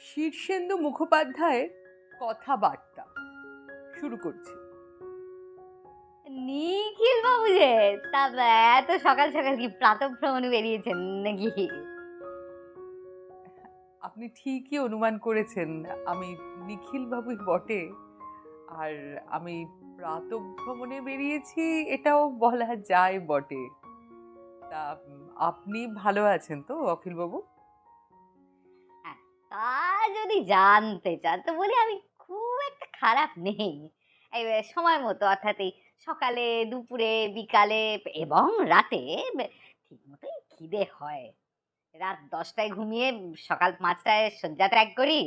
শীর্ষেন্দু মুখোপাধ্যায়ের কথাবার্তা। শুরু করছি। নিখিল বাবু যে তা এত সকাল সকাল কি প্রাতঃ ভ্রমণে বেরিয়েছেন নাকি? আপনি ঠিকই অনুমান করেছেন আমি নিখিল বাবুই বটে। আর আমি প্রাতভ্রমণে বেরিয়েছি এটাও বলা যায় বটে। তা আপনি ভালো আছেন তো অখিলবাবু? তা যদি জানতে চান, তো বলি আমি খুব একটা খারাপ নেই। সময় মতো অর্থাৎ এই সকালে, দুপুরে, বিকালে এবং রাতে ঠিক মতোই খিদে হয়। রাত দশটায় ঘুমিয়ে সকাল পাঁচটায় শয্যা ত্যাগ করি।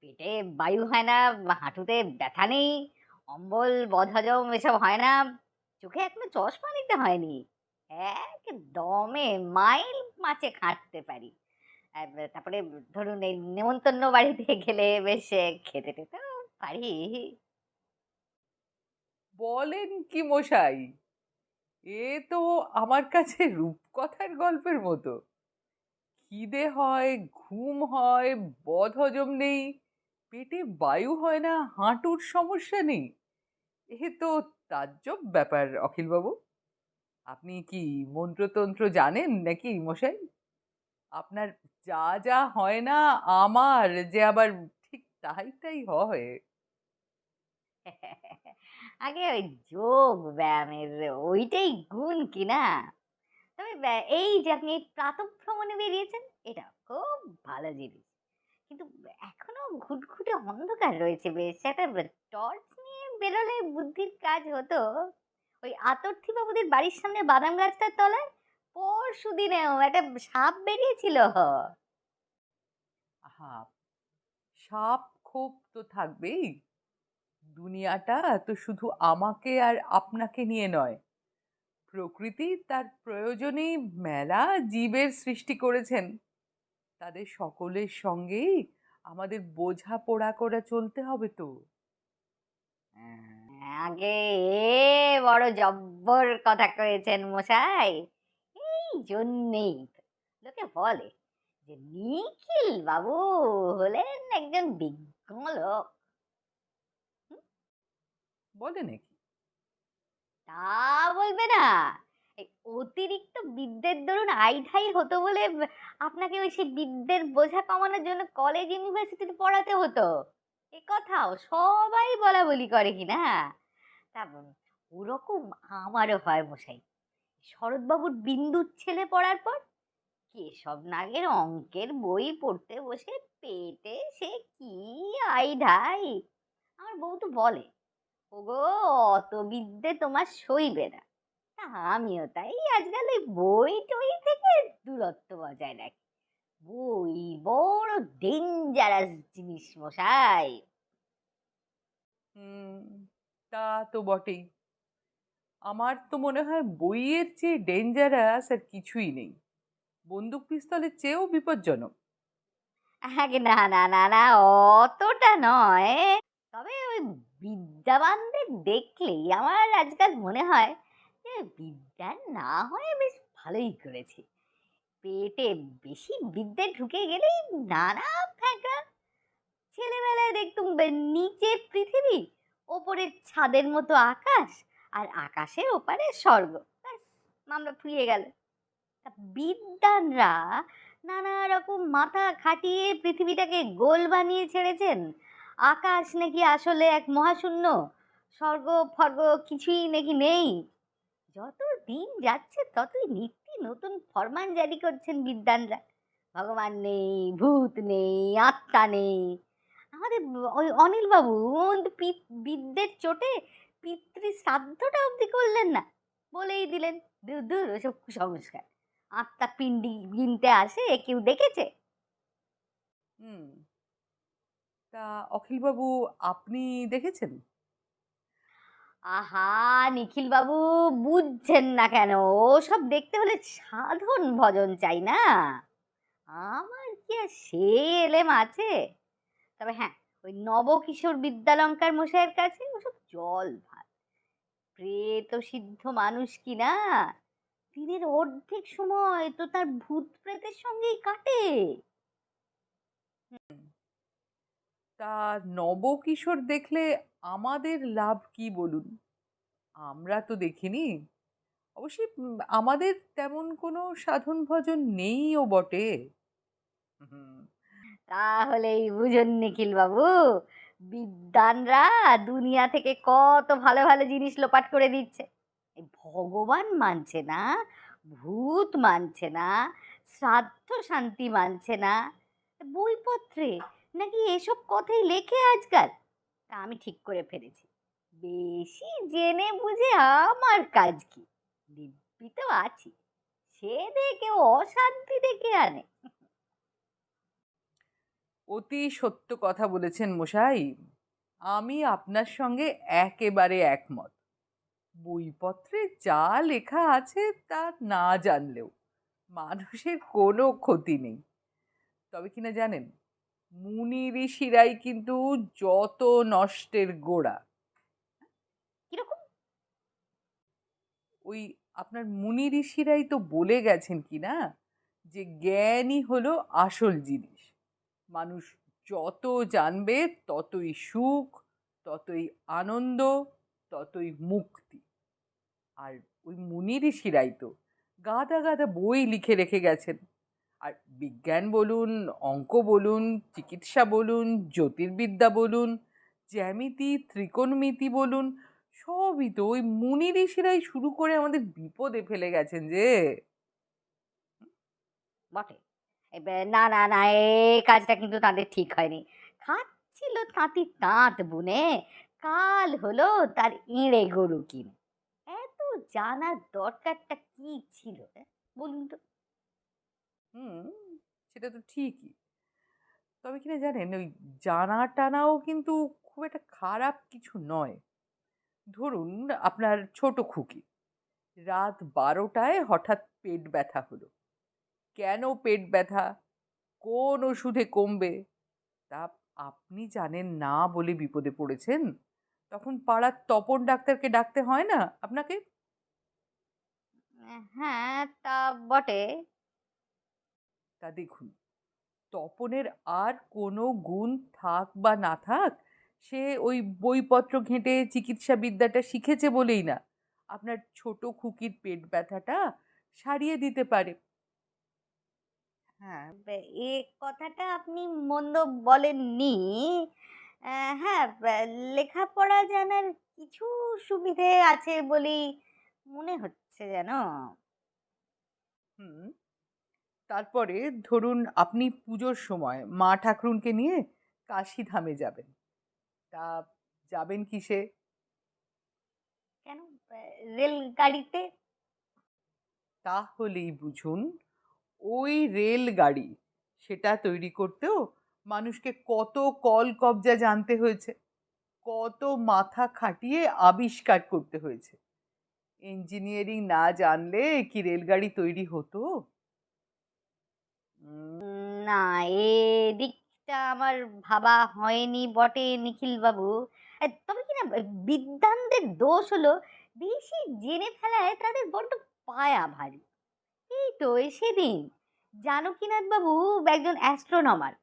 পেটে বায়ু হয় না, হাঁটুতে ব্যথা নেই, অম্বল, বদহজম এসব হয় না, চোখে এখনও চশমা নিতে হয়নি। এক দমে মাইল মাছে খাটতে পারি। তারপরে ধরুন এই নেমন্তন্ন বাড়িতে গেলে বেশ খেতে টেতে পারি। বলেন কি মশাই? এ তো আমার কাছে রূপকথার গল্পের মতো। খিদে হয়, ঘুম হয়, বদহজম নেই, পেটে বায়ু হয় না, হাঁটুর সমস্যা নেই। এ তো তাজ্জব ব্যাপার, অখিলবাবু। আপনি কি মন্ত্রতন্ত্র জানেন নাকি মশাই? আপনার যা যা হয় না আমার যে আবার ঠিক তাই তাই হয়। আগে ওই যোগ ব্যায়ামের ওইটাই গুণ কিনা তবে এই যে আপনি প্রাতঃ ভ্রমণে বেরিয়েছেন, এটা খুব ভালো জিনিস। কিন্তু এখনও ঘুটঘুটে অন্ধকার রয়েছে বেশ। একটা টর্চ নিয়ে বেরোলে বুদ্ধির কাজ হতো। ওই আতর্থী বাবুদের বাড়ির সামনে বাদাম গাছটার তলায় পরশু দিনেও একটা সাপ বেরিয়েছিল। হা সাপ খোপ তো থাকবেই। দুনিয়াটা তো শুধু আমাকে আর আপনাকে নিয়ে নয়। প্রকৃতি তার প্রয়োজনেই মেলা জীবের সৃষ্টি করেছেন। তাদের সকলের সঙ্গেই আমাদের বোঝা পোড়া করে চলতে হবে তো। আগে এ বড় জব্বর কথা কয়েছেন মশাই। জন্যেই লোকে বলে যে নিখিল বাবু হলেন একজন বিজ্ঞ লোক। বলে নাকি? তা বলবে না। এই অতিরিক্ত বিদ্যের দরুন আইঢাই হতো বলে আপনাকে ওই সেই বিদ্যের বোঝা কমানোর জন্য কলেজ ইউনিভার্সিটিতে পড়াতে হতো। এ কথাও সবাই বলা বলি করে কি না? তা ওরকম আমারও হয় মশাই। শরৎবাবুর বিন্দুর ছেলে পড়ার পর কেশব নাগের অঙ্কের বই পড়তে বসে পেটে সে কি আইঢাই আমার বউ তো বলে, ওগো, অত বিদ্যে তোমার সইবে না। আমিও তাই আজকাল ওই বই টই থেকে দূরত্ব বজায় রাখি। বই বড় ডেঞ্জারাস জিনিস মশাই। হুম, তা তো বটেই। আমার তো মনে হয় বইয়ের চেয়ে ডেঞ্জারাস আর কিছুই নেই। বন্দুক পিস্তলের চেয়েও বিপজ্জনক। আগে না না না না, অতটা নয়। তবে ওই বিদ্যাবানদের দেখলেই আমার আজকাল মনে হয় যে বিদ্যা না হয়ে বেশ ভালোই করেছে। পেটে বেশি বিদ্যে ঢুকে গেলেই নানা ফ্যাঁকা। ছেলেবেলায় দেখতুম নিচে পৃথিবী, ওপরের ছাদের মতো আকাশ আর আকাশের ওপারে স্বর্গ। ব্যাস, মামলা ফুরিয়ে গেল। তা বিদ্যানরা নানা রকম মাথা খাটিয়ে পৃথিবীটাকে গোল বানিয়ে ছেড়েছেন। আকাশ নাকি আসলে এক মহাশূন্য, স্বর্গ, ফর্গ কিছুই নাকি নেই। যত দিন যাচ্ছে, ততই নিত্য নতুন ফরমান জারি করছেন বিদ্যানরা ভগবান নেই, ভূত নেই, আত্মা নেই। আমাদের ওই অনিলবাবু বিদ্যের চোটে পিতৃ শ্রাদ্ধটা অবধি করলেন না। বলেই দিলেন দূর দূর ওসব কুসংস্কার। আত্মা পিণ্ডি গিনতে আসে কেউ দেখেছে? হুম তা অখিলবাবু আপনি দেখেছেন? আহা নিখিল বাবু বুঝছেন না কেন? সব দেখতে হলে সাধন ভজন চাই না। আমার কি আর সে এলেম আছে? তবে হ্যাঁ ওই নবকিশোর বিদ্যালঙ্কার মশাইয়ের কাছে ওসব জল প্রেত সিদ্ধ মানুষ কি না দিনের অর্ধেক সময় তো তার ভূত প্রেতের সঙ্গেই কাটে। তা নবকিশোর দেখলে আমাদের লাভ কি বলুন? আমরা তো দেখিনি। অবশ্যই আমাদের তেমন কোনো সাধন ভজন নেইও বটে। তাহলেই বুঝুন নিখিল বাবু বিদ্বানরা দুনিয়া থেকে কত ভালো ভালো জিনিস লোপাট করে দিচ্ছে। ভগবান মানছে না, ভূত মানছে না, শ্রাদ্ধ শান্তি মানছে না, বইপত্রে নাকি এসব কথাই লেখে আজকাল? তা আমি ঠিক করে ফেলেছি। বেশি জেনে বুঝে আমার কাজ কি? দিব্যি তো আছি। সে দেখে অশান্তি ডেকে আনে। অতি সত্য কথা বলেছেন মশাই। আমি আপনার সঙ্গে একেবারে একমত। বইপত্রে যা লেখা আছে তা না জানলেও মানুষের কোনো ক্ষতি নেই। তবে কিনা জানেন মুনি ঋষিরাই কিন্তু যত নষ্টের গোড়া। কীরকম? ওই আপনার মুনি ঋষিরাই তো বলে গেছেন কি না যে জ্ঞানই হলো আসল জিনিস। মানুষ যত জানবে ততই সুখ, ততই আনন্দ, ততই মুক্তি। আর ওই মুনি ঋষিরাই তো গাদা গাদা বই লিখে রেখে গেছেন। আর বিজ্ঞান বলুন, অঙ্ক বলুন, চিকিৎসা বলুন, জ্যোতির্বিদ্যা বলুন, জ্যামিতি, ত্রিকোণমিতি বলুন, সবই তো ওই মুনি ঋষিরাই শুরু করে আমাদের বিপদে ফেলে গেছেন যে। বটে। না না না, এই কাজটা কিন্তু তাদের ঠিক হয়নি। খাচ্ছিল তাঁতি তাঁত বুনে, কাল হলো তার ইঁড়ে গরু কিনে। এত জানার দরকারটা কি ছিল বলুন তো। হুম, সেটা তো ঠিকই। তবে কিনা জানেন, ওই জানা টানাও কিন্তু খুব একটা খারাপ কিছু নয়। ধরুন, আপনার ছোট খুকি, রাত বারোটায় হঠাৎ পেট ব্যথা হলো। কেন পেট ব্যথা? কোন ওষুধে কমবে? তা আপনি জানেন না বলে বিপদে পড়েছেন? তখন পাড়ার তপন ডাক্তারকে ডাকতে হয় না আপনাকে? হ্যাঁ তা বটে। তা দেখুন তপনের আর কোনো গুণ থাক বা না থাক সে ওই বইপত্র ঘেঁটে চিকিৎসা বিদ্যাটা শিখেছে বলেই না। আপনার ছোট খুকির পেট ব্যথাটা সারিয়ে দিতে পারে। হ্যাঁ এ কথাটা আপনি মন্দ বলেননি। হ্যাঁ লেখাপড়া জানার কিছু সুবিধে আছে বলেই মনে হচ্ছে যেন। হুম তারপরে ধরুন আপনি পুজোর সময় মা ঠাকুরুনকে নিয়ে কাশিধামে যাবেন। তা যাবেন কিসে? কেন? রেলগাড়িতে? তাহলেই বুঝুন ওই রেলগাড়ি সেটা তৈরি করতেও মানুষকে কত কল কবজা জানতে হয়েছে, কত মাথা খাটিয়ে আবিষ্কার করতে হয়েছে। ইঞ্জিনিয়ারিং না জানলে কি রেলগাড়ি তৈরি হতো? না এদিকটা আমার ভাবা হয়নি বটে নিখিল বাবু তবে কি না বিদ্বানদের দোষ হলো বেশি জেনে ফেলায় তাদের বড্ড পায়া ভারী। এই তো সেদিন জানকীনাথ বাবু একজন অ্যাস্ট্রোনমার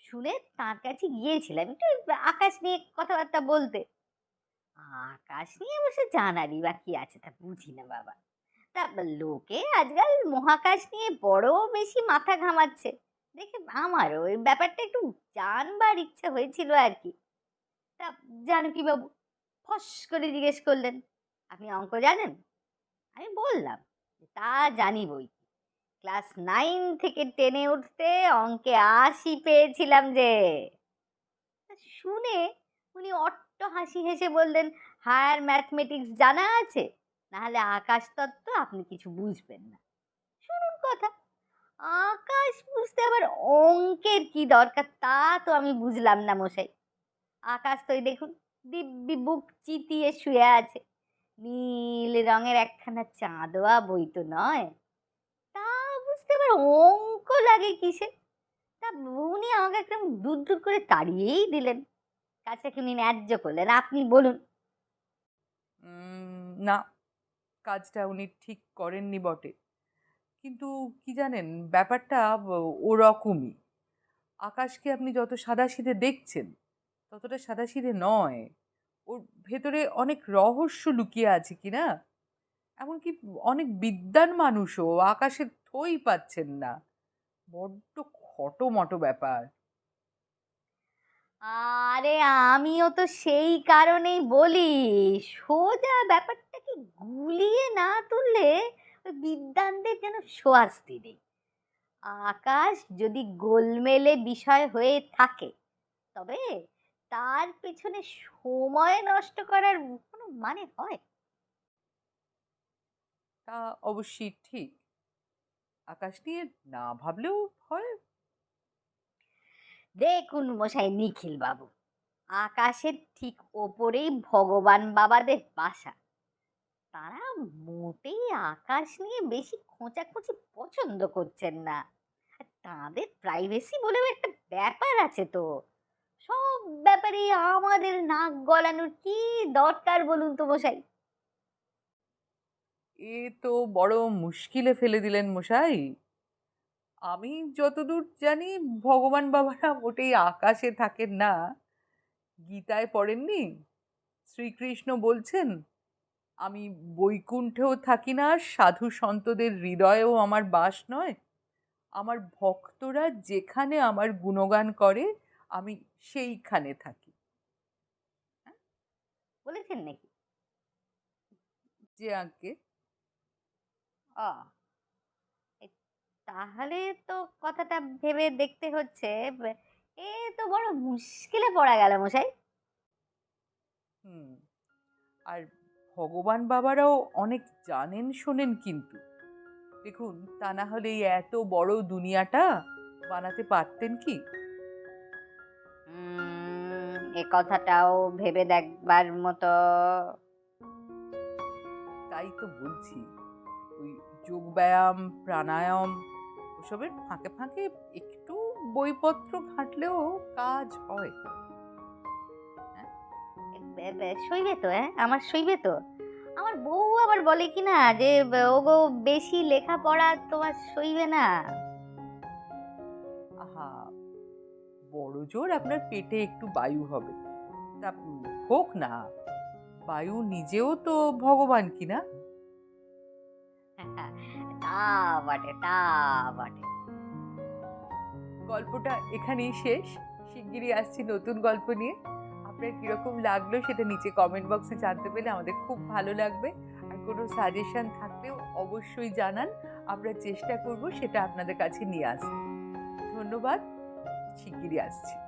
শুনে তার কাছে গিয়েছিলাম একটু আকাশ নিয়ে কথাবার্তা বলতে। আকাশ নিয়ে বসে জানারই বা কি আছে তা বুঝি না বাবা। তা লোকে আজকাল মহাকাশ নিয়ে বড় বেশি মাথা ঘামাচ্ছে। দেখে আমারও ওই ব্যাপারটা একটু জানবার ইচ্ছা হয়েছিল আর কি। তা জানকী বাবু? ফস করে জিজ্ঞেস করলেন, আপনি অঙ্ক জানেন? আমি বললাম, তা জানি বই ক্লাস নাইন থেকে টেনে উঠতে অঙ্কে আশি পেয়েছিলাম যে। শুনে উনি অট্ট হাসি হেসে বললেন, হায়ার ম্যাথমেটিক্স জানা আছে? নাহলে আকাশ তত্ত্ব আপনি কিছু বুঝবেন না। শুনুন কথা, আকাশ বুঝতে আবার অঙ্কের কি দরকার তা তো আমি বুঝলাম না মশাই। আকাশ তো দেখুন, দিব্যি বুক চিতিয়ে শুয়ে আছে। নীল রঙের একখানা চাঁদোয়া বই তো নয়। আবার অঙ্ক লাগে কিসে তা উনি আমাকে একদম দূর দূর করে তাড়িয়েই দিলেন। কাজটাকে উনি ন্যায্য করলেন। আপনি বলুন। না, কাজটা উনি ঠিক করেননি বটে। কিন্তু কি জানেন, ব্যাপারটা ওরকমই। আকাশকে আপনি যত সাদা সাদাসিধে দেখছেন, ততটা সাদা সাদাসিধে নয়। ওর ভেতরে অনেক রহস্য লুকিয়ে আছে কি না? এমনকি অনেক বিদ্যান মানুষও আকাশে থই পাচ্ছেন না। বড্ড খটোমটো ব্যাপার। আরে আমিও তো সেই কারণেই বলি, সোজা ব্যাপারটাকে গুলিয়ে না তুললে ওই বিদ্বানদের যেন সোয়াস্তি নেই। আকাশ যদি গোলমেলে বিষয় হয়ে থাকে, তবে তার পেছনে সময় নষ্ট করার কোনো মানে হয়? তা অবশ্যই ঠিক। আকাশ নিয়ে না ভাবলেও হয় দেখুন মশাই নিখিল বাবু আকাশের ঠিক ওপরেই ভগবান বাবাদের বাসা। তারা মোটেই আকাশ নিয়ে বেশি খোঁচাখুচি পছন্দ করছেন না। আর তাদের প্রাইভেসি বলেও একটা ব্যাপার আছে তো। সব ব্যাপারে আমাদের নাক গলানোর কি দরকার বলুন তো মশাই? এ তো বড় মুশকিলে ফেলে দিলেন মশাই। আমি যতদূর জানি ভগবান বাবারা মোটেই আকাশে থাকেন না। গীতায় পড়েননি? শ্রীকৃষ্ণ বলছেন আমি বৈকুণ্ঠেও থাকি না সাধু সন্তদের হৃদয়েও আমার বাস নয়। আমার ভক্তরা যেখানে আমার গুণগান করে আমি সেইখানে থাকি। বলেছেন নাকি? যে আগে ও এ, তাহলে তো কথাটা ভেবে দেখতে হচ্ছে। এ তো বড় মুশকিলে পড়া গেল মশাই। হুম আর ভগবান বাবারাও অনেক জানেন শোনেন কিন্তু। দেখুন তা না হলে এই এত বড় দুনিয়াটা বানাতে পারতেন কি? এ কথাটাও ভেবে দেখবার মতো। তাই তো বলছি। ওই যোগব্যায়াম প্রাণায়াম ওসবের ফাঁকে ফাঁকে একটু বইপত্র ঘাঁটলেও কাজ হয়। সইবে তো হ্যাঁ? আমার সইবে তো। আমার বউ আবার বলে কি না যে ওগো বেশি লেখাপড়া তোমার সইবে না। আহা বড় জোর আপনার পেটে একটু বায়ু হবে। তা হোক না বায়ু নিজেও তো ভগবান কিনা তা বটে তা বটে। গল্পটা এখানেই শেষ। শিগগিরই আসছি নতুন গল্প নিয়ে। আপনার কীরকম লাগল সেটা নিচে কমেন্ট বক্সে জানতে পেলে আমাদের খুব ভালো লাগবে। আর কোনো সাজেশন থাকলেও অবশ্যই জানান। আমরা চেষ্টা করব সেটা আপনাদের কাছে নিয়ে আসতে। ধন্যবাদ। শিগগিরই আসছি।